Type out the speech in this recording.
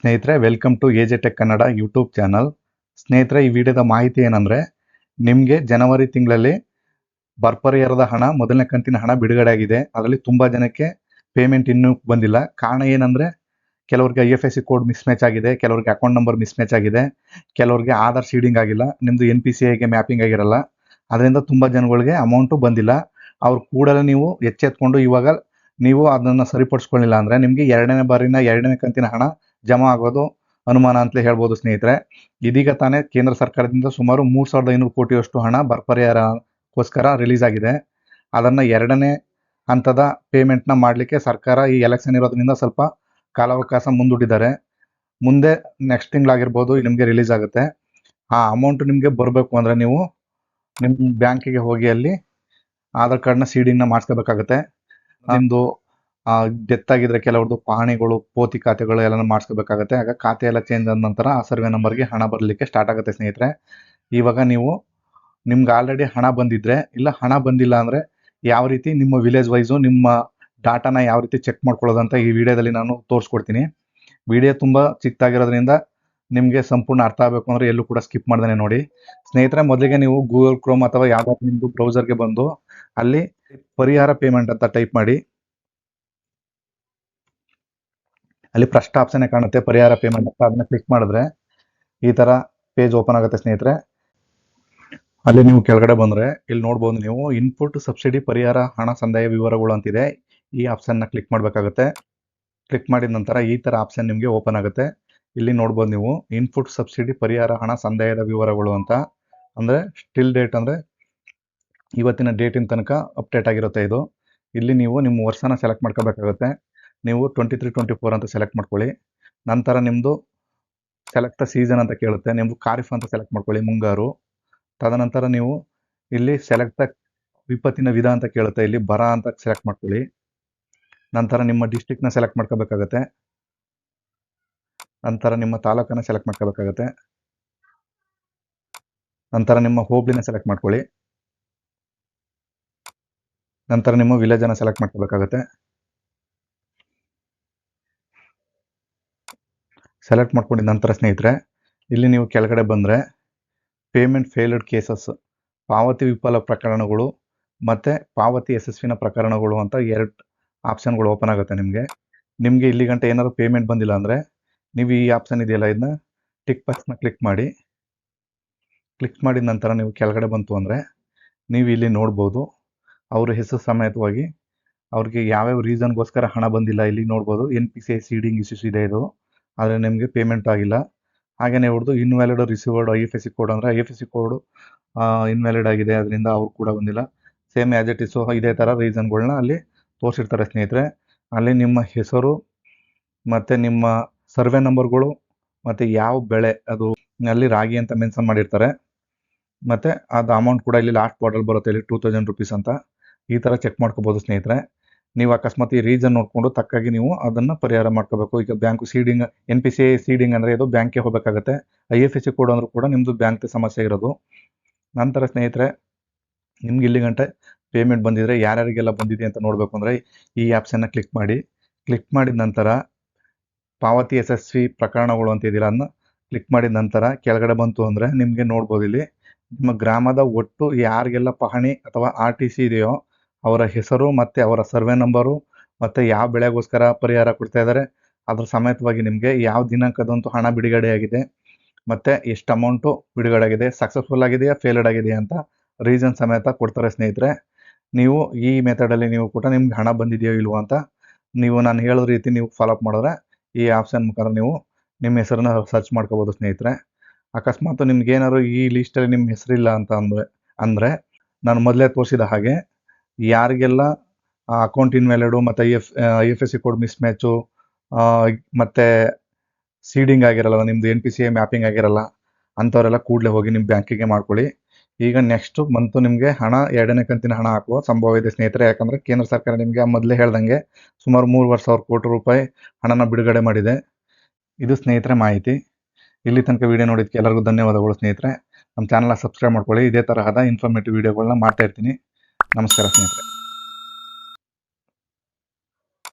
ಸ್ನೇಹಿತರೆ welcome to A J tech Kannada YouTube channel ಸ್ನೇಹಿತರೆ, ಈ ವಿಡಿಯೋದ ಮಾಹಿತಿ ಏನಂದರೆ, ನಿಮಗೆ ಜನವರಿ ತಿಂಗಳಲ್ಲಿ ಬರ್ಪರಿಯರದ ಹಣ, ಮೊದಲನೇ ಕಂತಿನ ಹಣ ಬಿಡುಗಡೆ ಆಗಿದೆ. ಅದರಲ್ಲಿ ತುಂಬ ಜನಕ್ಕೆ ಪೇಮೆಂಟ್ ಇನ್ನೂ ಬಂದಿಲ್ಲ. ಕಾರಣ ಏನಂದರೆ, ಕೆಲವರಿಗೆ I F S C code mismatch ಆಗಿದೆ, ಕೆಲವರಿಗೆ ಅಕೌಂಟ್ ನಂಬರ್ ಮಿಸ್ಮ್ಯಾಚ್ ಆಗಿದೆ, ಕೆಲವರಿಗೆ ಆಧಾರ್ ಶೀಡಿಂಗ್ ಆಗಿಲ್ಲ ನಿಮ್ಮದು ಎನ್ ಪಿ ಸಿ ಐಗೆ ಮ್ಯಾಪಿಂಗ್ ಆಗಿರಲ್ಲ. ಅದರಿಂದ ತುಂಬ ಜನಗಳಿಗೆ ಅಮೌಂಟು ಬಂದಿಲ್ಲ. ಅವ್ರು ಕೂಡಲೇ ನೀವು ಎಚ್ಚೆತ್ಕೊಂಡು ಇವಾಗ ನೀವು ಅದನ್ನು ಸರಿಪಡಿಸ್ಕೊಳ್ಳಿಲ್ಲ ಅಂದರೆ ನಿಮಗೆ ಎರಡನೇ ಬಾರಿನ ಎರಡನೇ ಕಂತಿನ ಹಣ ಜಮಾ ಆಗೋದು ಅನುಮಾನ ಅಂತಲೇ ಹೇಳ್ಬೋದು ಸ್ನೇಹಿತರೆ. ಇದೀಗ ತಾನೇ ಕೇಂದ್ರ ಸರ್ಕಾರದಿಂದ ಸುಮಾರು ಮೂರು ಸಾವಿರದ ಐನೂರು ಕೋಟಿಯಷ್ಟು ಹಣ ಬರ್ಪರಿಹಾರಕ್ಕೋಸ್ಕರ ರಿಲೀಸ್ ಆಗಿದೆ. ಅದನ್ನು ಎರಡನೇ ಹಂತದ ಪೇಮೆಂಟ್ನ ಮಾಡಲಿಕ್ಕೆ ಸರ್ಕಾರ ಈ ಎಲೆಕ್ಷನ್ ಇರೋದ್ರಿಂದ ಸ್ವಲ್ಪ ಕಾಲಾವಕಾಶ ಮುಂದೂಡಿದ್ದಾರೆ. ಮುಂದೆ ನೆಕ್ಸ್ಟ್ ತಿಂಗಳಾಗಿರ್ಬೋದು ನಿಮಗೆ ರಿಲೀಸ್ ಆಗುತ್ತೆ. ಆ ಅಮೌಂಟ್ ನಿಮಗೆ ಬರಬೇಕು ಅಂದರೆ ನೀವು ನಿಮ್ಮ ಬ್ಯಾಂಕಿಗೆ ಹೋಗಿ ಅಲ್ಲಿ ಆಧಾರ್ ಕಾರ್ಡ್ನ ಸೀಡಿಂಗ್ನ ಮಾಡಿಸ್ಕೋಬೇಕಾಗತ್ತೆ. ನಿಮ್ಮದು ಡೆತ್ ಆಗಿದ್ರೆ ಪಹಣಿಗಳು ಪೋತಿ ಖಾತೆಗಳು ಎಲ್ಲ ಮಾಡಿಸ್ಕೋಬೇಕಾಗತ್ತೆ. ಆಗ ಖಾತೆ ಎಲ್ಲ ಚೇಂಜ್ ಆದ ನಂತರ ಆ ಸರ್ವೆ ನಂಬರ್ಗೆ ಹಣ ಬರಲಿಕ್ಕೆ ಸ್ಟಾರ್ಟ್ ಆಗುತ್ತೆ ಸ್ನೇಹಿತರೆ. ಇವಾಗ ನೀವು ನಿಮ್ಗೆ ಆಲ್ರೆಡಿ ಹಣ ಬಂದಿದ್ರೆ, ಇಲ್ಲ ಹಣ ಬಂದಿಲ್ಲ ಅಂದರೆ ಯಾವ ರೀತಿ ನಿಮ್ಮ ವಿಲೇಜ್ ವೈಸು ನಿಮ್ಮ ಡಾಟಾನ ಯಾವ ರೀತಿ ಚೆಕ್ ಮಾಡ್ಕೊಳ್ಳೋದಂತ ಈ ವಿಡಿಯೋದಲ್ಲಿ ನಾನು ತೋರಿಸ್ಕೊಡ್ತೀನಿ. ವಿಡಿಯೋ ತುಂಬ ಚಿಕ್ಕದಾಗಿರೋದ್ರಿಂದ ನಿಮಗೆ ಸಂಪೂರ್ಣ ಅರ್ಥ ಆಗಬೇಕು ಅಂದರೆ ಎಲ್ಲೂ ಕೂಡ ಸ್ಕಿಪ್ ಮಾಡ್ದೇ ನೋಡಿ. ಸ್ನೇಹಿತರೆ, ಮೊದಲಿಗೆ ನೀವು ಗೂಗಲ್ ಕ್ರೋಮ್ ಅಥವಾ ಯಾವುದಾದ್ರು ನಿಮ್ಮದು ಬ್ರೌಸರ್ಗೆ ಬಂದು ಅಲ್ಲಿ ಪರಿಹಾರ ಪೇಮೆಂಟ್ ಅಂತ ಟೈಪ್ ಮಾಡಿ. ಅಲ್ಲಿ ಫಸ್ಟ್ ಆಪ್ಷನ್ ಕಾಣುತ್ತೆ. ಪರಿಹಾರ ಪೇಮೆಂಟ್ ಅದನ್ನ ಕ್ಲಿಕ್ ಮಾಡಿದ್ರೆ ಈ ತರ ಪೇಜ್ ಓಪನ್ ಆಗುತ್ತೆ ಸ್ನೇಹಿತರೆ. ಅಲ್ಲಿ ನೀವು ಕೆಳಗಡೆ ಬಂದ್ರೆ ಇಲ್ಲಿ ನೋಡ್ಬೋದು ನೀವು ಇನ್ಪುಟ್ ಸಬ್ಸಿಡಿ ಪರಿಹಾರ, ಹಣ ಸಂದಾಯ ವಿವರಗಳು ಅಂತಿದೆ. ಈ ಆಪ್ಷನ್ನ ಕ್ಲಿಕ್ ಮಾಡಬೇಕಾಗುತ್ತೆ. ಕ್ಲಿಕ್ ಮಾಡಿದ ನಂತರ ಈ ತರ ಆಪ್ಷನ್ ನಿಮಗೆ ಓಪನ್ ಆಗುತ್ತೆ. ಇಲ್ಲಿ ನೋಡ್ಬೋದು ನೀವು ಇನ್ಪುಟ್ ಸಬ್ಸಿಡಿ ಪರಿಹಾರ, ಹಣ ಸಂದಾಯದ ವಿವರಗಳು ಅಂತ. ಅಂದ್ರೆ ಸ್ಟಿಲ್ ಡೇಟ್ ಅಂದ್ರೆ ಇವತ್ತಿನ ಡೇಟಿನ ತನಕ ಅಪ್ಡೇಟ್ ಆಗಿರುತ್ತೆ ಇದು. ಇಲ್ಲಿ ನೀವು ನಿಮ್ಮ ವರ್ಷನ ಸೆಲೆಕ್ಟ್ ಮಾಡ್ಕೋಬೇಕಾಗುತ್ತೆ. ನೀವು ಟ್ವೆಂಟಿ ತ್ರೀ ಟ್ವೆಂಟಿ ಫೋರ್ ಅಂತ ಸೆಲೆಕ್ಟ್ ಮಾಡ್ಕೊಳ್ಳಿ. ನಂತರ ನಿಮ್ಮದು ಸೆಲೆಕ್ಟ್ ಸೀಸನ್ ಅಂತ ಕೇಳುತ್ತೆ. ನಿಮ್ಮದು ಖಾರಿಫ್ ಅಂತ ಸೆಲೆಕ್ಟ್ ಮಾಡ್ಕೊಳ್ಳಿ, ಮುಂಗಾರು. ತದನಂತರ ನೀವು ಇಲ್ಲಿ ಸೆಲೆಕ್ಟ್ ವಿಪತ್ತಿನ ವಿಧ ಅಂತ ಕೇಳುತ್ತೆ. ಇಲ್ಲಿ ಬರ ಅಂತ ಸೆಲೆಕ್ಟ್ ಮಾಡ್ಕೊಳ್ಳಿ. ನಂತರ ನಿಮ್ಮ ಡಿಸ್ಟಿಕ್ನ ಸೆಲೆಕ್ಟ್ ಮಾಡ್ಕೋಬೇಕಾಗತ್ತೆ. ನಂತರ ನಿಮ್ಮ ತಾಲೂಕನ್ನ ಸೆಲೆಕ್ಟ್ ಮಾಡ್ಕೋಬೇಕಾಗತ್ತೆ. ನಂತರ ನಿಮ್ಮ ಹೋಬ್ಳಿನ ಸೆಲೆಕ್ಟ್ ಮಾಡ್ಕೊಳ್ಳಿ. ನಂತರ ನಿಮ್ಮ ವಿಲೇಜನ್ನು ಸೆಲೆಕ್ಟ್ ಮಾಡ್ಕೋಬೇಕಾಗತ್ತೆ. ಸೆಲೆಕ್ಟ್ ಮಾಡ್ಕೊಂಡಿದ ನಂತರ ಸ್ನೇಹಿತರೆ, ಇಲ್ಲಿ ನೀವು ಕೆಳಗಡೆ ಬಂದರೆ ಪೇಮೆಂಟ್ ಫೇಲ್ಡ್ ಕೇಸಸ್ ಪಾವತಿ ವಿಫಲ ಪ್ರಕರಣಗಳು ಮತ್ತು ಪಾವತಿ ಯಶಸ್ವಿನ ಪ್ರಕರಣಗಳು ಅಂತ ಎರಡು ಆಪ್ಷನ್ಗಳು ಓಪನ್ ಆಗುತ್ತೆ ನಿಮಗೆ. ನಿಮಗೆ ಇಲ್ಲಿ ಗಂಟೆ ಏನಾದರೂ ಪೇಮೆಂಟ್ ಬಂದಿಲ್ಲ ಅಂದರೆ ನೀವು ಈ ಆಪ್ಷನ್ ಇದೆಯಲ್ಲ, ಇದನ್ನ ಟಿಕ್ ಬಾಕ್ಸ್ನ ಕ್ಲಿಕ್ ಮಾಡಿ. ಕ್ಲಿಕ್ ಮಾಡಿದ ನಂತರ ನೀವು ಕೆಳಗಡೆ ಬಂತು ಅಂದರೆ ನೀವು ಇಲ್ಲಿ ನೋಡ್ಬೋದು, ಅವ್ರ ಹೆಸರು ಸಮೇತವಾಗಿ ಅವ್ರಿಗೆ ಯಾವ್ಯಾವ ರೀಸನ್ಗೋಸ್ಕರ ಹಣ ಬಂದಿಲ್ಲ ಇಲ್ಲಿ ನೋಡ್ಬೋದು N P C I seeding issues ಇದೆ ಇದು. ಆದರೆ ನಿಮಗೆ ಪೇಮೆಂಟ್ ಆಗಿಲ್ಲ. ಹಾಗೆಯೇ ಹೊಡೆದು invalid received I F S C code ಅಂದರೆ I F S C code invalid ಆಗಿದೆ, ಅದರಿಂದ ಅವ್ರು ಕೂಡ ಬಂದಿಲ್ಲ. ಸೇಮ್ ಆ್ಯಸ್ ಇಟ್ ಇಸು ಇದೇ ಥರ ರೀಸನ್ಗಳನ್ನ ಅಲ್ಲಿ ತೋರಿಸಿರ್ತಾರೆ ಸ್ನೇಹಿತರೆ. ಅಲ್ಲಿ ನಿಮ್ಮ ಹೆಸರು, ಮತ್ತು ನಿಮ್ಮ ಸರ್ವೆ ನಂಬರ್ಗಳು ಮತ್ತು ಯಾವ ಬೆಳೆ ಅದು ಅಲ್ಲಿ ರಾಗಿ ಅಂತ ಮೆನ್ಷನ್ ಮಾಡಿರ್ತಾರೆ. ಮತ್ತು ಅದು ಅಮೌಂಟ್ ಕೂಡ ಇಲ್ಲಿ ಲಾಸ್ಟ್ ಬಾರ್ಡರ್ ಬರುತ್ತೆ, ಇಲ್ಲಿ ಟೂ ತೌಸಂಡ್ ರುಪೀಸ್ ಅಂತ. ಈ ಥರ ಚೆಕ್ ಮಾಡ್ಕೋಬೋದು ಸ್ನೇಹಿತರೆ. ನೀವು ಅಕಸ್ಮಾತ್ ಈ ರೀಸನ್ ನೋಡಿಕೊಂಡು ತಕ್ಕಾಗಿ ನೀವು ಅದನ್ನು ಪರಿಹಾರ ಮಾಡ್ಕೋಬೇಕು. ಈಗ bank seeding N P C I seeding ಅಂದರೆ ಇದು ಬ್ಯಾಂಕ್ಗೆ ಹೋಗಬೇಕಾಗತ್ತೆ. I F S C code ಅಂದರೂ ಕೂಡ ನಿಮ್ಮದು ಬ್ಯಾಂಕ್ ಸಮಸ್ಯೆ ಇರೋದು. ನಂತರ ಸ್ನೇಹಿತರೆ, ನಿಮ್ಗೆ ಇಲ್ಲಿ ಗಂಟೆ ಪೇಮೆಂಟ್ ಬಂದಿದ್ರೆ ಯಾರ್ಯಾರಿಗೆಲ್ಲ ಬಂದಿದೆ ಅಂತ ನೋಡಬೇಕು ಅಂದರೆ ಈ ಆ್ಯಪ್ಸನ್ನು ಕ್ಲಿಕ್ ಮಾಡಿ. ಕ್ಲಿಕ್ ಮಾಡಿದ ನಂತರ ಪಾವತಿ ಯಶಸ್ವಿ ಪ್ರಕರಣಗಳು ಅಂತ ಇದೆಯಲ್ಲ ಅದನ್ನ ಕ್ಲಿಕ್ ಮಾಡಿದ ನಂತರ ಕೆಳಗಡೆ ಬಂತು ಅಂದರೆ ನಿಮಗೆ ನೋಡ್ಬೋದು ಇಲ್ಲಿ. ನಿಮ್ಮ ಗ್ರಾಮದ ಒಟ್ಟು ಯಾರಿಗೆಲ್ಲ ಪಹಣಿ ಅಥವಾ ಆರ್ ಇದೆಯೋ ಅವರ ಹೆಸರು ಮತ್ತು ಅವರ ಸರ್ವೆ ನಂಬರು ಮತ್ತು ಯಾವ ಬೆಳೆಗೋಸ್ಕರ ಪರಿಹಾರ ಕೊಡ್ತಾ ಇದ್ದಾರೆ, ಅದ್ರ ಸಮೇತವಾಗಿ ನಿಮಗೆ ಯಾವ ದಿನಾಂಕದಂತೂ ಹಣ ಬಿಡುಗಡೆಯಾಗಿದೆ ಮತ್ತು ಎಷ್ಟು ಅಮೌಂಟು ಬಿಡುಗಡೆ ಆಗಿದೆ ಸಕ್ಸಸ್ಫುಲ್ ಆಗಿದೆಯಾ ಫೇಲ್ಡ್ ಆಗಿದೆಯಾ ಅಂತ ರೀಸನ್ ಸಮೇತ ಕೊಡ್ತಾರೆ ಸ್ನೇಹಿತರೆ. ನೀವು ಈ ಮೆಥಡಲ್ಲಿ ನೀವು ಕೂಡ ನಿಮ್ಗೆ ಹಣ ಬಂದಿದೆಯೋ ಇಲ್ವೋ ಅಂತ ನೀವು ನಾನು ಹೇಳೋ ರೀತಿ ನೀವು ಫಾಲೋಅಪ್ ಮಾಡಿದ್ರೆ ಈ ಆಪ್ಷನ್ ಮುಖಾಂತರ ನೀವು ನಿಮ್ಮ ಹೆಸರನ್ನ ಸರ್ಚ್ ಮಾಡ್ಕೋಬೋದು ಸ್ನೇಹಿತರೆ. ಅಕಸ್ಮಾತ್ ನಿಮ್ಗೆ ಏನಾದ್ರು ಈ ಲಿಸ್ಟಲ್ಲಿ ನಿಮ್ಮ ಹೆಸರಿಲ್ಲ ಅಂತ ಅಂದರೆ ಅಂದರೆ ನಾನು ಮೊದಲೇ ತೋರಿಸಿದ ಹಾಗೆ ಯಾರಿಗೆಲ್ಲ ಅಕೌಂಟ್ ಇನ್ವ್ಯಾಲಿಡು ಮತ್ತು I F I F S C code mismatch ಮತ್ತು ಸೀಡಿಂಗ್ ಆಗಿರಲ್ಲ, ನಿಮ್ದು N P C A mapping ಆಗಿರಲ್ಲ, ಅಂಥವರೆಲ್ಲ ಕೂಡಲೇ ಹೋಗಿ ನಿಮ್ಮ ಬ್ಯಾಂಕಿಗೆ ಮಾಡ್ಕೊಳ್ಳಿ. ಈಗ ನೆಕ್ಸ್ಟ್ ಮಂತು ನಿಮಗೆ ಹಣ, ಎರಡನೇ ಕಂತಿನ ಹಣ ಹಾಕುವ ಸಂಭವ ಇದೆ ಸ್ನೇಹಿತರೆ. ಯಾಕಂದರೆ ಕೇಂದ್ರ ಸರ್ಕಾರ ನಿಮಗೆ ಮೊದಲೇ ಹೇಳ್ದಂಗೆ ಸುಮಾರು ಮೂರುವರೆ ಸಾವಿರ ಕೋಟಿ ರೂಪಾಯಿ ಹಣನ ಬಿಡುಗಡೆ ಮಾಡಿದೆ. ಇದು ಸ್ನೇಹಿತರೆ ಮಾಹಿತಿ. ಇಲ್ಲಿ ತನಕ ವಿಡಿಯೋ ನೋಡಿದ್ದಕ್ಕೆ ಎಲ್ಲರಿಗೂ ಧನ್ಯವಾದಗಳು ಸ್ನೇಹಿತರೆ. ನಮ್ಮ ಚಾನಲ್ನ ಸಬ್ಸ್ಕ್ರೈಬ್ ಮಾಡ್ಕೊಳ್ಳಿ. ಇದೇ ತರಹದ ಇನ್ಫಾರ್ಮೇಟಿವ್ ವಿಡಿಯೋಗಳನ್ನ ಮಾಡ್ತಾ ಇರ್ತೀನಿ. ನಮಸ್ಕಾರ ಸ್ನೇಹಿತರೆ